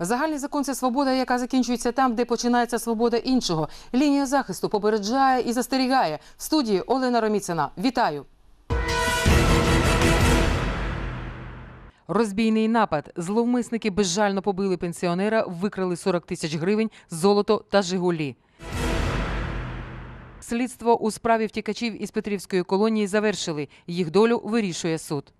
Загальний закон це свобода, яка закінчується там, де починається свобода іншого. Лінія захисту попереджає і застерігає. В студії Олена Роміцина. Вітаю. Розбійний напад. Зловмисники безжально побили пенсіонера, викрали 40 тисяч гривень, золото та Жигулі. Слідство у справі втікачів із Петрівської колонії завершили. Їх долю вирішує суд.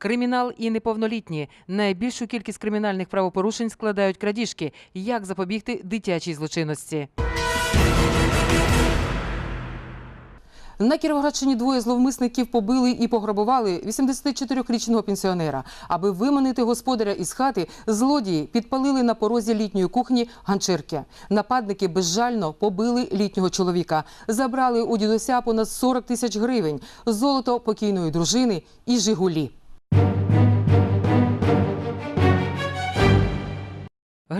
Кримінал і неповнолітні. Найбільшу кількість кримінальних правопорушень складають крадіжки. Як запобігти дитячій злочинності? На Кіровоградщині двоє зловмисників побили і пограбували 84-річного пенсіонера. Аби виманити господаря із хати, злодії підпалили на порозі літньої кухні ганчірки. Нападники безжально побили літнього чоловіка. Забрали у дідуся понад 40 тисяч гривень, золото покійної дружини і Жигулі.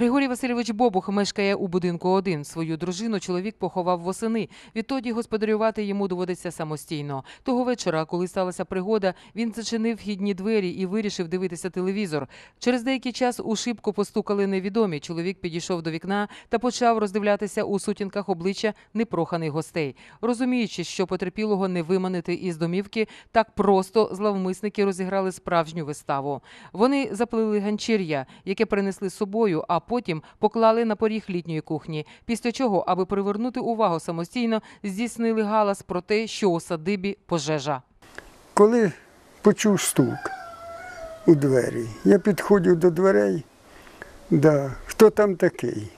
Григорій Васильович Бобух мешкає у будинку один. Свою дружину чоловік поховав восени. Відтоді господарювати йому доводиться самостійно. Того вечора, коли сталася пригода, він зачинив вхідні двері і вирішив дивитися телевізор. Через деякий час у шибку постукали невідомі. Чоловік підійшов до вікна та почав роздивлятися у сутінках обличчя непроханих гостей. Розуміючи, що потерпілого не виманити із домівки, так просто зловмисники розіграли справжню виставу. Вони заплели ганчір'я, яке принесли з собою, а потім поклали на поріг літньої кухні. Після чого, аби привернути увагу самостійно, здійснили галас про те, що у садибі пожежа. Коли почув стук у двері, я підходив до дверей, да, хто там такий?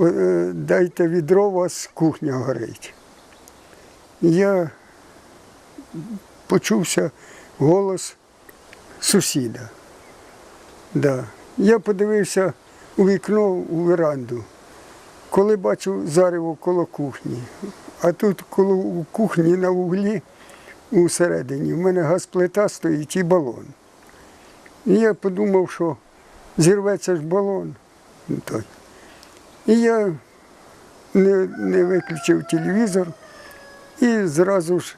Е, Дайте відро, у вас кухня горить. Я почувся голос сусіда. Да. Я подивився у вікно у веранду, коли бачу зарево коло кухні. А тут коло кухні на вуглі усередині. В мене газплита стоїть і балон. І я подумав, що зірветься ж балон. Ну. І я не, не виключив телевізор і зразу ж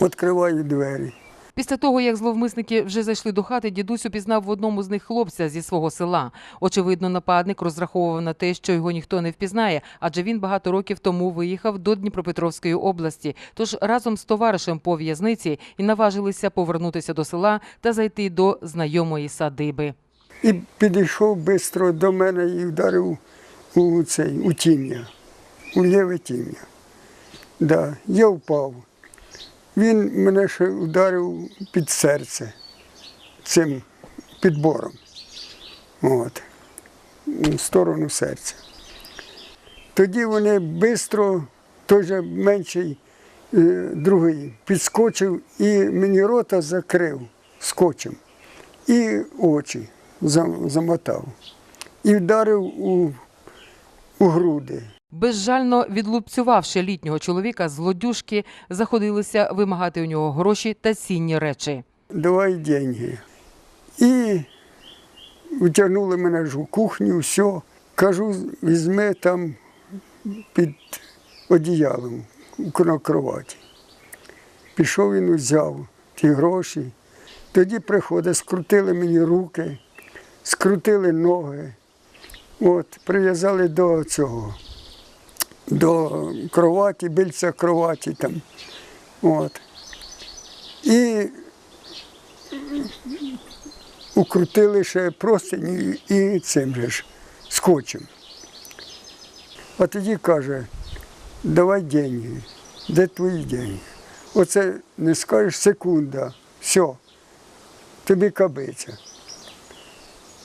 відкриваю двері. Після того, як зловмисники вже зайшли до хати, дідусь упізнав в одному з них хлопця зі свого села. Очевидно, нападник розраховував на те, що його ніхто не впізнає, адже він багато років тому виїхав до Дніпропетровської області. Тож разом з товаришем по в'язниці і наважилися повернутися до села та зайти до знайомої садиби. І підійшов швидко до мене і вдарив у цей, у тім'я, у ліве тім'я. Да, я впав. Він мене ще вдарив під серце цим підбором. От, в сторону серця. Тоді вони швидко, той же менший е, другий, підскочив і мені рота закрив скотчем і очі замотав. І вдарив у, у груди. Безжально відлупцювавши літнього чоловіка, злодюжки заходилися вимагати у нього гроші та цінні речі. давай деньги. І витягнули мене у кухню, все. Кажу, візьми там під одіялом на кроваті. Пішов він, взяв ті гроші. Тоді приходить, скрутили мені руки, скрутили ноги. От, прив'язали до цього, до кроваті, бильця кроваті там. От. І укрутили ще простині і цим же ж скотчем. А тоді каже, давай деньги. Де твої деньги? Оце не скажеш секунда, все, тобі кабиця.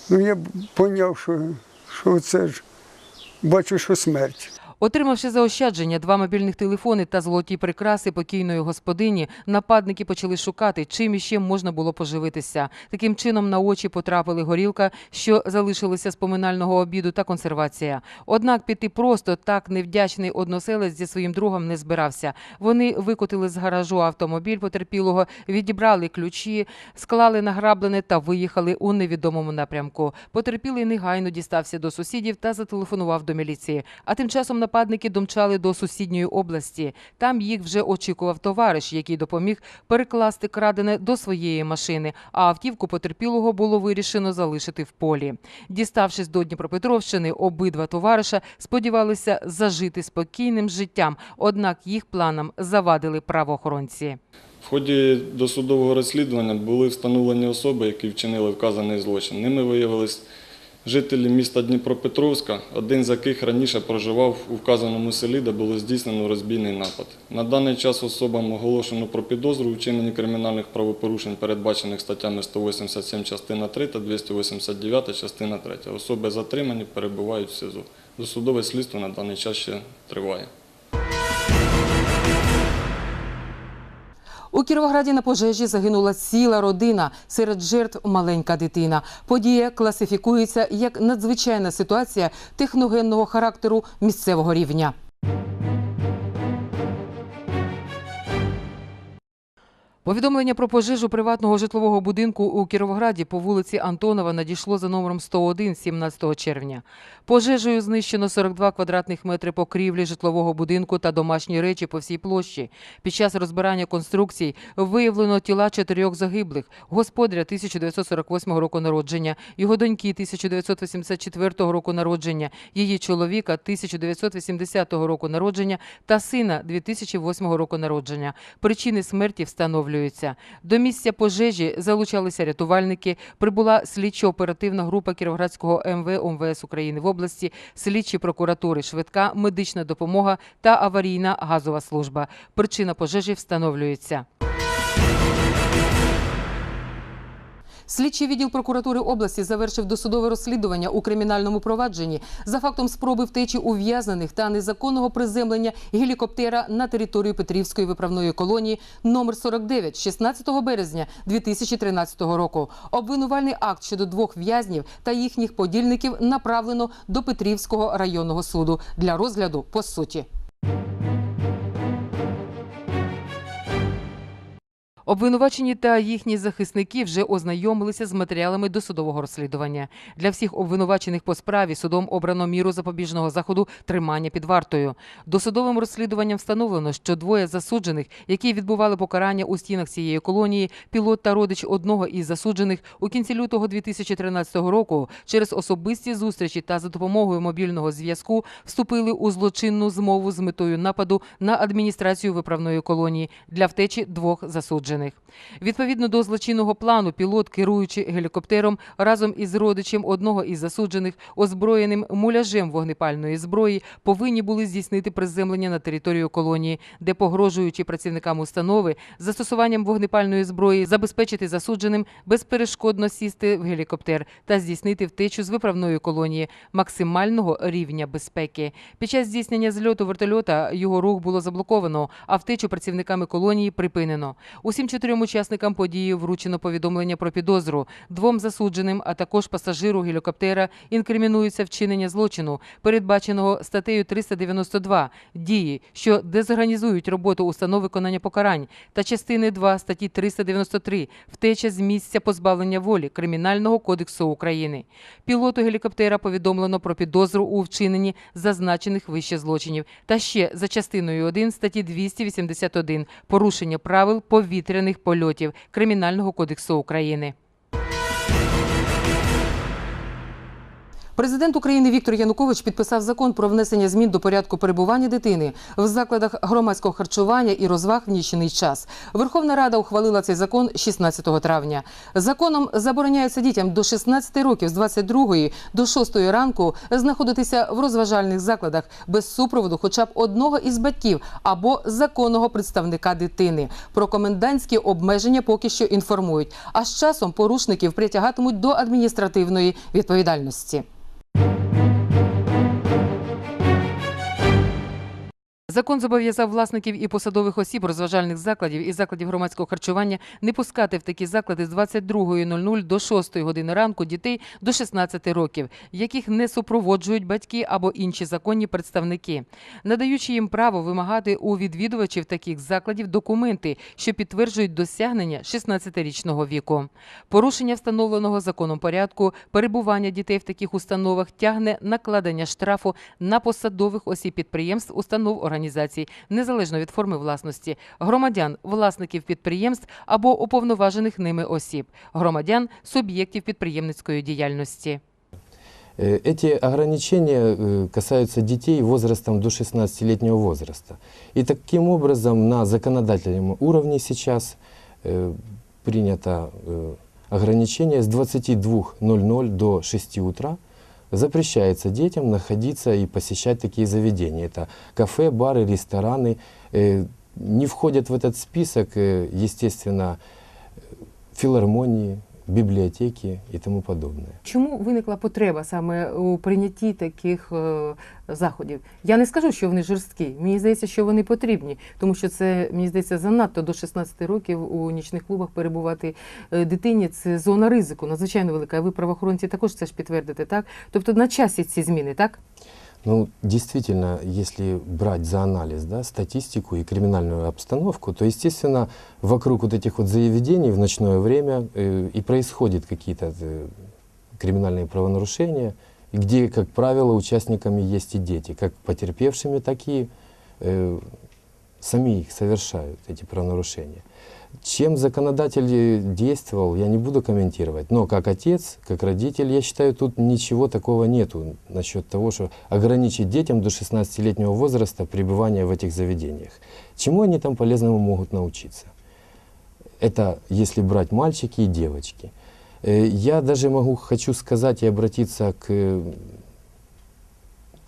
Ну я зрозумів, що, що це ж бачу, що смерть. Отримавши заощадження, два мобільних телефони та золоті прикраси покійної господині, нападники почали шукати, чим іще можна було поживитися. Таким чином на очі потрапили горілка, що залишилося з поминального обіду та консервація. Однак піти просто так невдячний односелець зі своїм другом не збирався. Вони викотили з гаражу автомобіль потерпілого, відібрали ключі, склали награблене та виїхали у невідомому напрямку. Потерпілий негайно дістався до сусідів та зателефонував до міліції. А тим часом нападники домчали до сусідньої області. Там їх вже очікував товариш, який допоміг перекласти крадене до своєї машини. А автівку потерпілого було вирішено залишити в полі. Діставшись до Дніпропетровщини, обидва товариша сподівалися зажити спокійним життям, однак їх планам завадили правоохоронці. В ході досудового розслідування були встановлені особи, які вчинили вказаний злочин. Ними виявились жителі міста Дніпропетровська, один з яких раніше проживав у вказаному селі, де було здійснено розбійний напад. На даний час особам оголошено про підозру у вчиненні кримінальних правопорушень, передбачених статтями 187 частина 3 та 289 частина 3. Особи затримані, перебувають в СІЗО. Досудове слідство на даний час ще триває. У Кіровограді на пожежі загинула ціла родина. Серед жертв маленька дитина. Подія класифікується як надзвичайна ситуація техногенного характеру місцевого рівня. Повідомлення про пожежу приватного житлового будинку у Кіровограді по вулиці Антонова надійшло за номером 101 17 червня. Пожежею знищено 42 квадратних метри покрівлі житлового будинку та домашні речі по всій площі. Під час розбирання конструкцій виявлено тіла чотирьох загиблих: господаря 1948 року народження, його доньки 1984 року народження, її чоловіка 1980 року народження та сина 2008 року народження. Причини смерті встановлюються. До місця пожежі залучалися рятувальники. Прибула слідчо-оперативна група Кіровоградського МВ ОМВС України в області, слідчі прокуратури, швидка медична допомога та аварійна газова служба. Причина пожежі встановлюється. Слідчий відділ прокуратури області завершив досудове розслідування у кримінальному провадженні за фактом спроби втечі ув'язнених та незаконного приземлення гелікоптера на територію Петрівської виправної колонії номер 49 16 березня 2013 року. Обвинувальний акт щодо двох в'язнів та їхніх подільників направлено до Петрівського районного суду для розгляду по суті. Обвинувачені та їхні захисники вже ознайомилися з матеріалами досудового розслідування. Для всіх обвинувачених по справі судом обрано міру запобіжного заходу тримання під вартою. Досудовим розслідуванням встановлено, що двоє засуджених, які відбували покарання у стінах цієї колонії, пілот та родич одного із засуджених у кінці лютого 2013 року через особисті зустрічі та за допомогою мобільного зв'язку вступили у злочинну змову з метою нападу на адміністрацію виправної колонії для втечі двох засуджених. Відповідно до злочинного плану, пілот, керуючи гелікоптером разом із родичем одного із засуджених, озброєним муляжем вогнепальної зброї, повинні були здійснити приземлення на територію колонії, де, погрожуючи працівникам установи, застосуванням вогнепальної зброї забезпечити засудженим безперешкодно сісти в гелікоптер та здійснити втечу з виправної колонії максимального рівня безпеки. Під час здійснення зльоту вертольота його рух було заблоковано, а втечу працівниками колонії припинено. Усім чотирьом учасникам події вручено повідомлення про підозру. Двом засудженим, а також пасажиру гелікоптера інкримінується вчинення злочину, передбаченого статтею 392 дії, що дезорганізують роботу установ виконання покарань, та частини 2 статті 393 втеча з місця позбавлення волі Кримінального кодексу України. Пілоту гелікоптера повідомлено про підозру у вчиненні зазначених вище злочинів та ще за частиною 1 статті 281 порушення правил повітряних польотів Кримінального кодексу України. Президент України Віктор Янукович підписав закон про внесення змін до порядку перебування дитини в закладах громадського харчування і розваг в нічний час. Верховна Рада ухвалила цей закон 16 травня. Законом забороняється дітям до 16 років з 22 до 6 ранку знаходитися в розважальних закладах без супроводу, хоча б одного із батьків або законного представника дитини. Про комендантські обмеження поки що інформують. А з часом порушників притягатимуть до адміністративної відповідальності. Закон зобов'язав власників і посадових осіб розважальних закладів і закладів громадського харчування не пускати в такі заклади з 22.00 до 6 години ранку дітей до 16 років, яких не супроводжують батьки або інші законні представники, надаючи їм право вимагати у відвідувачів таких закладів документи, що підтверджують досягнення 16-річного віку. Порушення встановленого законом порядку перебування дітей в таких установах тягне накладення штрафу на посадових осіб підприємств, установ організацій, незалежно від форми власності, громадян, власників підприємств або уповноважених ними осіб, громадян, суб'єктів підприємницької діяльності. Э, Эти ограничения э, касаются детей возрастом до 16-летнего возраста. И таким образом на законодательном уровне сейчас э, принято э, ограничение с 22.00 до 6 утра. Запрещается детям находиться и посещать такие заведения. Это кафе, бары, рестораны. Э, Не входят в этот список, э, естественно, филармонии, библиотеки и тому подобное. Чому виникла потреба саме у прийнятті таких е, заходів? Я не скажу, що вони жорсткі. Мені здається, що вони потрібні, тому що це мені здається занадто до 16 років у нічних клубах перебувати е, дитині. Це зона ризику, надзвичайно велика. Ви правоохоронці також це ж підтвердите, так? Тобто на часі ці зміни, так? Ну, действительно, если брать за анализ да, статистику и криминальную обстановку, то, естественно, вокруг вот этих вот заведений в ночное время э, и происходят какие-то э, криминальные правонарушения, и где, как правило, участниками есть и дети, как потерпевшими, так и э, сами их совершают, эти правонарушения. Чем законодатель э, действовал, я не буду комментировать. Но как отец, как родитель, я считаю, тут ничего такого нету насчет того, что ограничить детям до 16-летнего возраста пребывание в этих заведениях. Чему они там полезному могут научиться? Это если брать мальчики и девочки. Э, Я даже могу, хочу сказать и обратиться к э,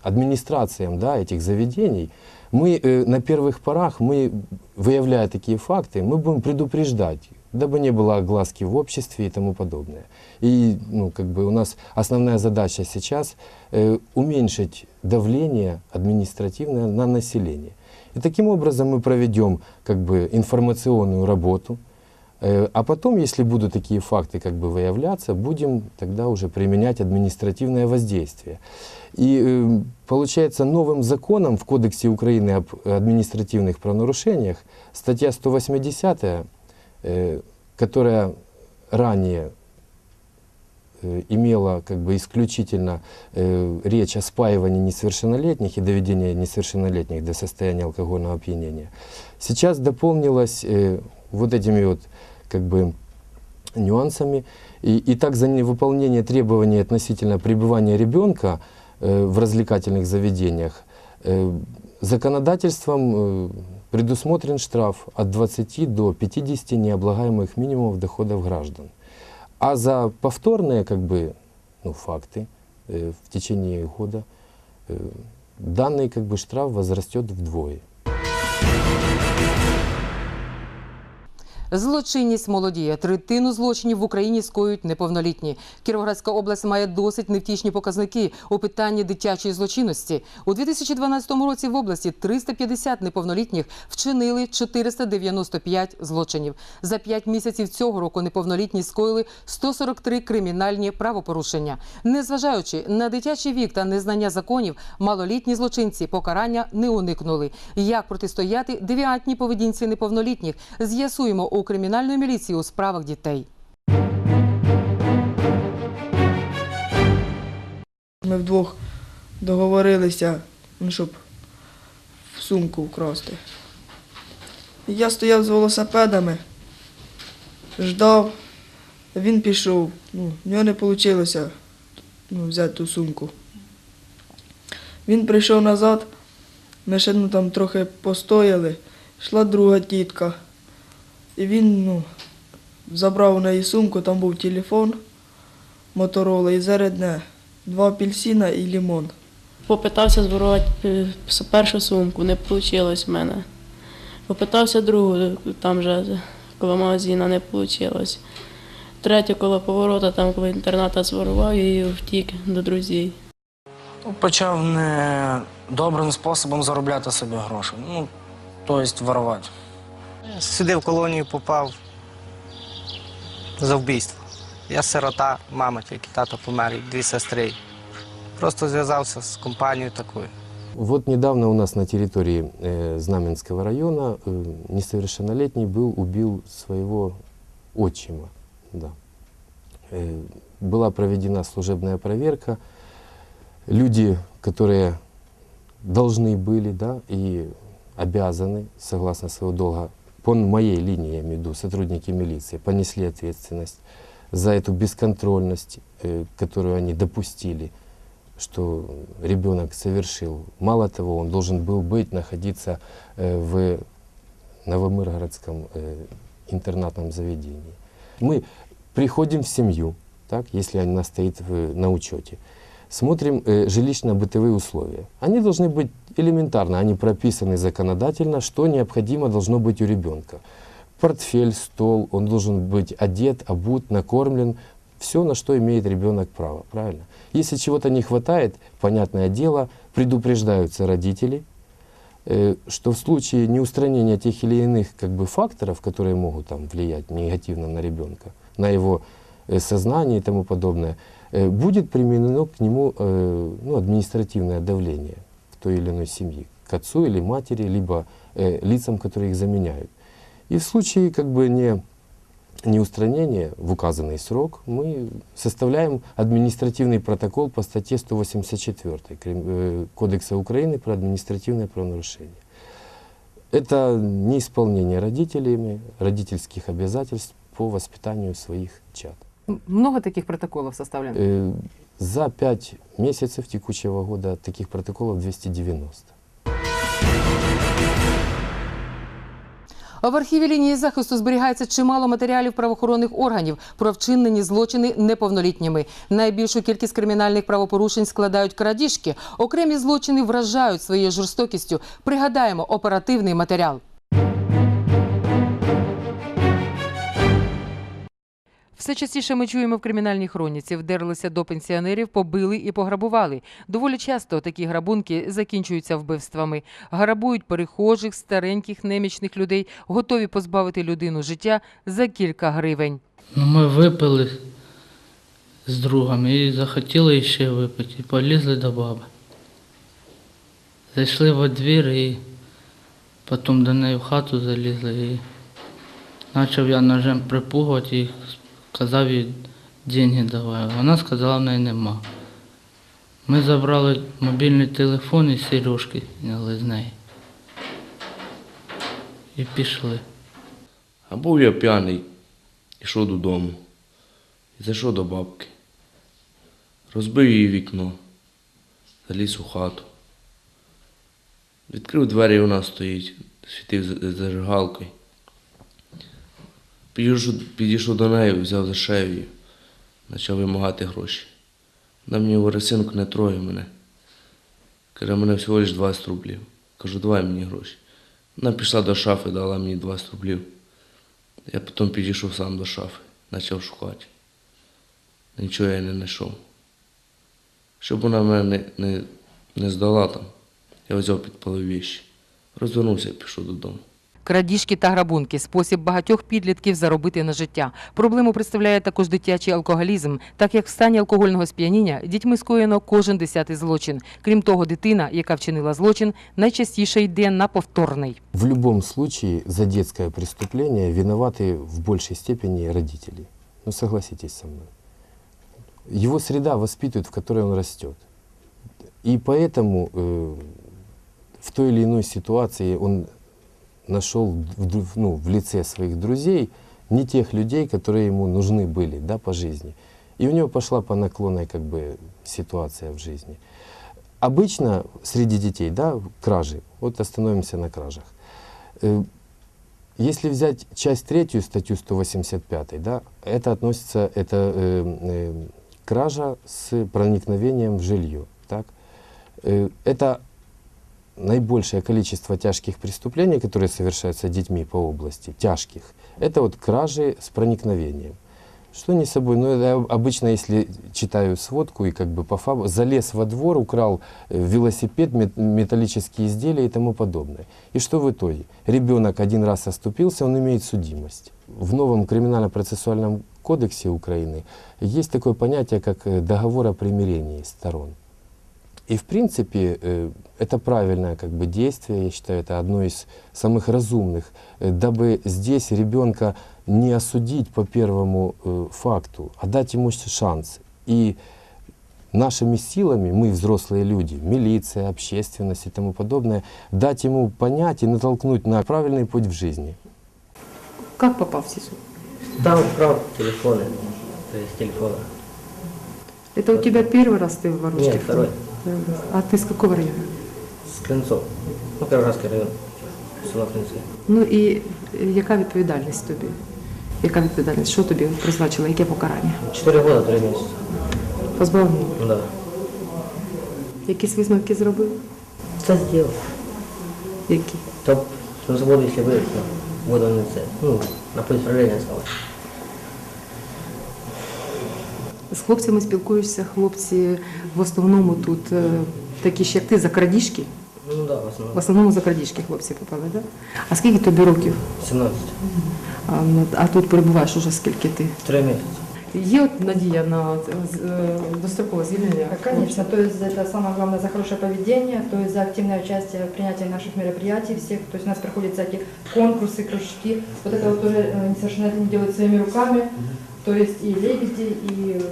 администрациям да, этих заведений, мы э, на первых порах, мы, выявляя такие факты, мы будем предупреждать, дабы не было огласки в обществе и тому подобное. И ну, как бы у нас основная задача сейчас э, уменьшить давление административное на население. И таким образом мы проведем как бы информационную работу, Э, А потом, если будут такие факты как бы выявляться, будем тогда уже применять административное воздействие. И э, получается новым законом в Кодексе Украины об административных правонарушениях статья 180, э, которая ранее э, имела как бы исключительно э, речь о спаивании несовершеннолетних и доведении несовершеннолетних до состояния алкогольного опьянения, сейчас дополнилась э, вот этими вот как бы нюансами. И, и так за невыполнение требований относительно пребывания ребенка э, в развлекательных заведениях э, законодательством э, предусмотрен штраф от 20 до 50 необлагаемых минимумов доходов граждан. А за повторные как бы, ну, факты э, в течение года э, данный как бы, штраф возрастет вдвое. Злочинність молодіє. Третину злочинів в Україні скоюють неповнолітні. Кіровоградська область має досить невтішні показники у питанні дитячої злочинності. У 2012 році в області 350 неповнолітніх вчинили 495 злочинів. За 5 місяців цього року неповнолітні скоїли 143 кримінальні правопорушення. Незважаючи на дитячий вік та незнання законів, малолітні злочинці покарання не уникнули. Як протистояти девіантній поведінці неповнолітніх, з'ясуємо у кримінальної міліції у справах дітей. Ми вдвох договорилися, ну, щоб в сумку вкрасти. Я стояв з велосипедами, ждав, він пішов. Ну, в нього не вийшло ну, взяти ту сумку. Він прийшов назад, ми ще ну, там трохи постояли, йшла друга тітка. І він ну, забрав у неї сумку, там був телефон Моторола і зарядне, два апельсина і лимон. Попитався зворувати е, першу сумку, не вийшло в мене. Попитався другу, там вже коло магазина не вийшло. Третю коло поворота, там коло інтерната зворував і втік до друзів. Ну, Почав не добрим способом заробляти собі гроші. Ну, тобто воровати. Сюди в колонію попав за вбивство. Я сирота, мама тільки тато помер, і дві сестри. Просто зв'язався з компанією такою. Вот недавно у нас на территории э, Знаменского района э, несовершеннолетний был, убил своего отчима. Да. Э, была проведена служебная проверка. Люди, которые должны были да, и обязаны, согласно своего долга, по моей линии, я имею в виду, сотрудники милиции, понесли ответственность за эту бесконтрольность, э, которую они допустили что ребенок совершил. Мало того, он должен был быть, находиться э, в Новомыргородском э, интернатном заведении. Мы приходим в семью, так, если она стоит в- на учете, Смотрим э, жилищно-бытовые условия. Они должны быть элементарно, они прописаны законодательно, что необходимо должно быть у ребенка. Портфель, стол, он должен быть одет, обут, накормлен, все, на что имеет ребенок право, правильно? Если чего-то не хватает, понятное дело, предупреждаются родители, э, что в случае неустранения тех или иных как бы, факторов, которые могут там, влиять негативно на ребенка, на его э, сознание и тому подобное, будет применено к нему э, ну, административное давление в той или иной семье, к отцу или матери, либо э, лицам, которые их заменяют. И в случае как бы не неустранения в указанный срок мы составляем административный протокол по статье 184 Крим- э, Кодекса Украины про административное правонарушение. Это неисполнение родителями родительских обязательств по воспитанию своих чад. Много таких протоколов составлено? Э, За пять месяцев текущего года таких протоколов 290. В архіві лінії захисту зберігається чимало матеріалів правоохоронних органів про вчинені злочини неповнолітніми. Найбільшу кількість кримінальних правопорушень складають крадіжки. Окремі злочини вражають своєю жорстокістю. Пригадаємо оперативний матеріал. Все частіше ми чуємо в кримінальній хроніці. Вдерлися до пенсіонерів, побили і пограбували. Доволі часто такі грабунки закінчуються вбивствами. Грабують перехожих, стареньких, немічних людей, готові позбавити людину життя за кілька гривень. Ну, ми випили з другом і захотіли ще випити. І полізли до баби. Зайшли во двір і потім до неї в хату залізли і почав я ножем припугувати і сказав їй деньги давай. Вона сказала, в неї нема. Ми забрали мобільний телефон і сережки зняли з неї. І пішли. А був я п'яний, ішов додому. І зайшов до бабки. Розбив її вікно, заліз у хату. Відкрив двері, вона стоїть, світив зажигалкою. Підійшов, до неї, взяв за шею почав вимагати гроші. Вона мені говорить, синку, не трогай мене. Каже, мене всього лиш 20 рублів. Кажу, давай мені гроші. Вона пішла до шафи, дала мені 20 рублів. Я потім підійшов сам до шафи, почав шукати. Нічого я не знайшов. Щоб вона мене не, не, не здала там, я взяв підпалив віші. Розвернувся і пішов додому. Крадіжки та грабунки спосіб багатьох підлітків заробити на життя. Проблему представляє також дитячий алкоголізм, так як в стані алкогольного сп'яніння дітьми скоєно кожен десятий злочин. Крім того, дитина, яка вчинила злочин, найчастіше йде на повторний. В любом случае за детское преступление виноваты в большей степени родители. Ну согласитесь со мной. Его среда воспитывает, в которой он растет. И поэтому э, в той или иной ситуации он нашел в, ну, в лице своих друзей не тех людей, которые ему нужны были да, по жизни. И у него пошла по наклонной как бы, ситуация в жизни. Обычно среди детей, да, кражи, вот остановимся на кражах. Э, Если взять часть третью, статью 185, да, это относится, это э, э, кража с проникновением в жилье. Так? Э, это наибольшее количество тяжких преступлений, которые совершаются детьми по области, тяжких, это вот кражи с проникновением. Что не собой? Ну, это обычно, если читаю сводку и как бы по фабу, залез во двор, украл э, велосипед, мет- металлические изделия и тому подобное. И что в итоге? Ребенок один раз оступился, он имеет судимость. В новом криминально-процессуальном кодексе Украины есть такое понятие, как э, договор о примирении сторон. И в принципе э, это правильное как бы действие, я считаю, это одно из самых разумных, э, дабы здесь ребенка не осудить по первому э, факту, а дать ему шанс. И нашими силами, мы взрослые люди, милиция, общественность и тому подобное, дать ему понять и натолкнуть на правильный путь в жизни. Как попав в СИСУ? Там украл телефоны, то есть телефона. Это у тебя первый раз ты в Воронежке? Нет, второй. Первый раз. А ты с какого района? С Клинцов. Ну, Кировоградский район. Село Клинцы. Ну і е, яка відповідальність тобі? Яка відповідальність? Що тобі призначило? Яке покарання? Четыре года, три месяца. Позбавлення? Да. Якісь висновки зробив? Что сделал? Які? Топ на заводу, если вы буду на це. Ну, на путь правления З хлопцями спілкуєшся, хлопці в основному тут е, такі ж, як ти, за крадіжки. Ну да, в В основном. основному за крадіжки хлопці попали, так? Да? А скільки тобі років? 17. А, ну, а тут перебуваєш уже скільки ти? Три месяца. Є от надія на е, дострокове звільнення? Конечно, то есть это самое главное за хорошее поведение, то есть за активное участие в принятии наших мероприятий всех. То есть у нас проходят всякие конкурсы, кружки. Вот это вот тоже э, несовершеннолетние делают своими руками. То есть и лебеди, и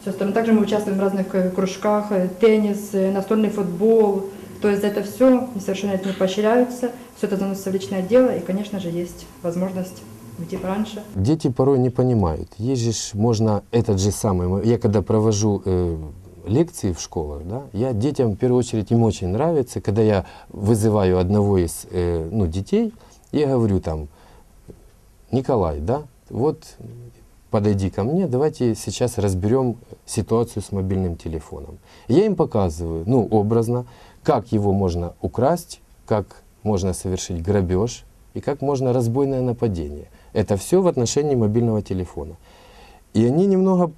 все остальное. Также мы участвуем в разных э, кружках, э, теннис, э, настольный футбол. То есть это все несовершеннолетние поощряются, все это заносится в личное дело, и, конечно же, есть возможность уйти пораньше. Дети порой не понимают. Есть же можно этот же самый. Я когда провожу э, лекции в школах, да, я детям в первую очередь им очень нравится, когда я вызываю одного из э, ну, детей, я говорю там, Николай, да, вот подойди ко мне, давайте сейчас разберем ситуацию с мобильным телефоном. Я им показываю, ну, образно, как его можно украсть, как можно совершить грабеж и как можно разбойное нападение. Это все в отношении мобильного телефона. И они немного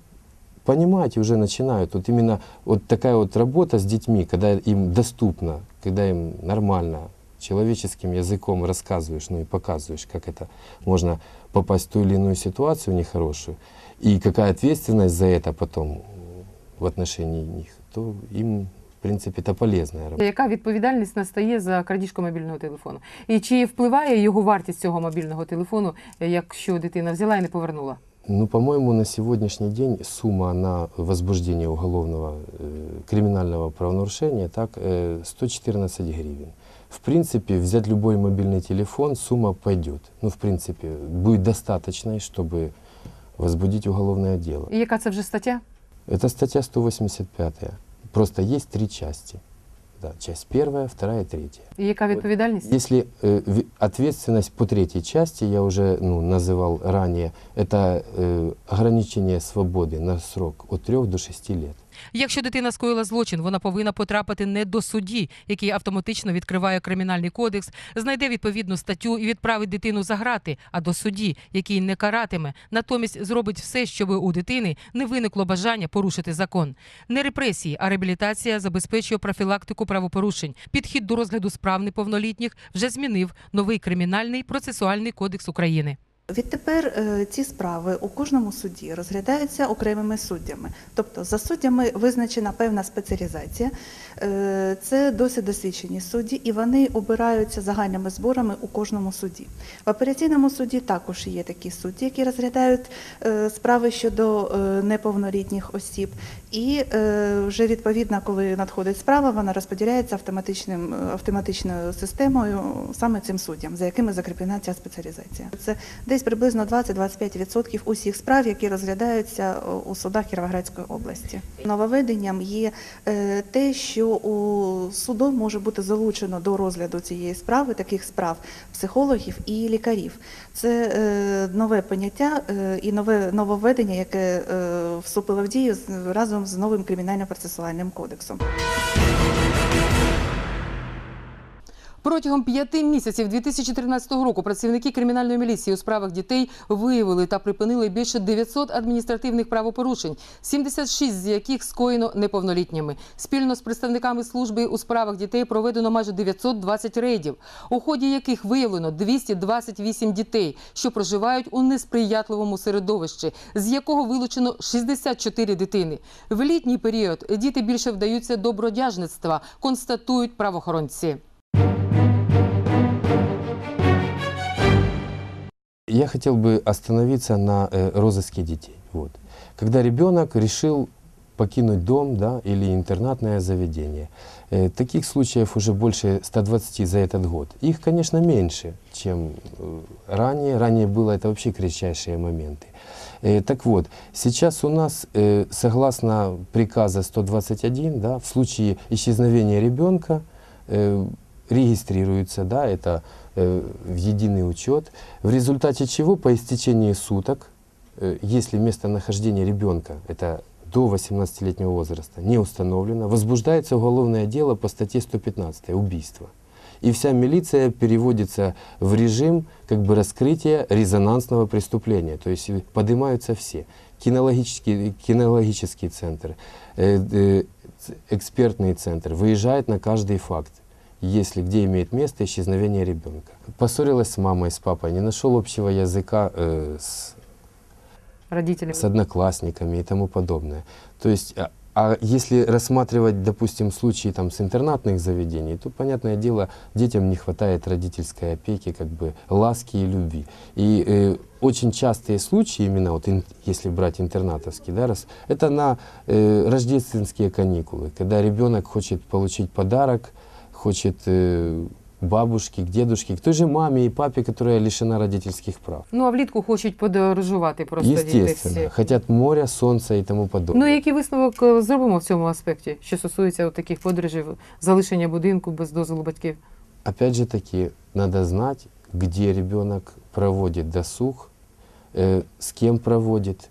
понимать уже начинают. Вот именно вот такая вот работа с детьми, когда им доступно, когда им нормально, человеческим языком рассказываешь, ну и показываешь, как это можно попасть в ту или иную ситуацию нехорошую, и какая ответственность за это потом в отношении них, то им, в принципе, это полезная работа. Яка відповідальність настає за крадіжку мобільного телефону? І чи впливає його вартість цього мобільного телефону, е, якщо дитина взяла і не повернула? Ну, по-моему, на сегодняшний день сумма на возбуждение уголовного э, криминального правонарушения так э, 114 гривен. В принципе, взять любой мобильный телефон, сумма пойдет. Ну, в принципе, будет достаточной, чтобы возбудить уголовное дело. І яка це вже стаття? Это статья 185. Просто есть три части. Да, часть первая, вторая, третья. І яка відповідальність? Если э, ви- ответственность по третьей части, я уже ну, называл ранее, это э, ограничение свободы на срок от 3 до 6 лет. Якщо дитина скоїла злочин, вона повинна потрапити не до судді, який автоматично відкриває кримінальний кодекс, знайде відповідну статтю і відправить дитину за грати, а до судді, який не каратиме, натомість зробить все, щоб у дитини не виникло бажання порушити закон. Не репресії, а реабілітація забезпечує профілактику правопорушень. Підхід до розгляду справ неповнолітніх вже змінив новий кримінальний процесуальний кодекс України. Відтепер е, ці справи у кожному суді розглядаються окремими суддями. Тобто за суддями визначена певна спеціалізація. Е, Це досить досвідчені судді, і вони обираються загальними зборами у кожному суді. В апеляційному суді також є такі судді, які розглядають е, справи щодо неповнолітніх осіб. І е, вже відповідно, коли надходить справа, вона розподіляється автоматичним автоматичною системою саме цим суддям, за якими закріплена ця спеціалізація. Це десь приблизно 20-25% усіх справ, які розглядаються у судах Кіровоградської області. Нововведенням є е, те, що у суду може бути залучено до розгляду цієї справи, таких справ психологів і лікарів. Це е, нове поняття е, і нове нововведення, яке е, вступило в дію з- разом з новим кримінально-процесуальним кодексом. Протягом п'яти місяців 2013 року працівники кримінальної міліції у справах дітей виявили та припинили більше 900 адміністративних правопорушень, 76 з яких скоєно неповнолітніми. Спільно з представниками служби у справах дітей проведено майже 920 рейдів, у ході яких виявлено 228 дітей, що проживають у несприятливому середовищі, з якого вилучено 64 дитини. В літній період діти більше вдаються до бродяжництва, констатують правоохоронці. Я хотел бы остановиться на э, розыске детей. Вот. Когда ребенок решил покинуть дом да, или интернатное заведение. Э, таких случаев уже больше 120 за этот год. Их, конечно, меньше, чем э, ранее. Ранее было это вообще кричайшие моменты. Э, так вот, сейчас у нас, э, согласно приказа 121, да, в случае исчезновения ребенка э, регистрируется, да, это э, в единый учет, в результате чего по истечении суток, э, если местонахождение ребенка, это до 18-летнего возраста, не установлено, возбуждается уголовное дело по статье 115 «Убийство». И вся милиция переводится в режим как бы раскрытия резонансного преступления. То есть э, поднимаются все. Кинологический, кинологический центр, э, э, экспертный центр выезжает на каждый факт если где имеет место исчезновение ребенка. Поссорилась с мамой, с папой, не нашел общего языка э, с, Родителям. с одноклассниками и тому подобное. То есть, а, а если рассматривать, допустим, случаи там, с интернатных заведений, то, понятное дело, детям не хватает родительской опеки, как бы ласки и любви. И э, очень частые случаи, именно вот ин- если брать интернатовский, да, раз, это на э, рождественские каникулы, когда ребенок хочет получить подарок, хочет э, бабушке, к дедушке, к той же маме и папе, которая лишена родительских прав. Ну а влітку хочуть подорожувати просто діти Естественно. всі. Хотят моря, солнца и тому подобное. Ну який висновок е, зробимо в цьому аспекті, що стосується от таких подорожів, залишення будинку без дозволу батьків? Опять же таки, надо знать, где ребенок проводит досуг, э, с кем проводит.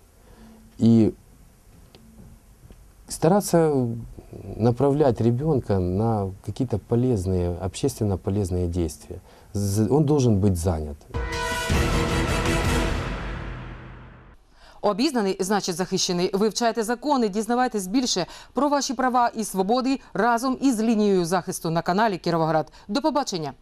И стараться направлять ребенка на какие-то полезные, общественно полезные действия. З- Он должен быть занят. Обізнаний, значить захищений. Вивчайте закони, дізнавайтесь більше про ваші права і свободи разом із лінією захисту на каналі Кіровоград. До побачення.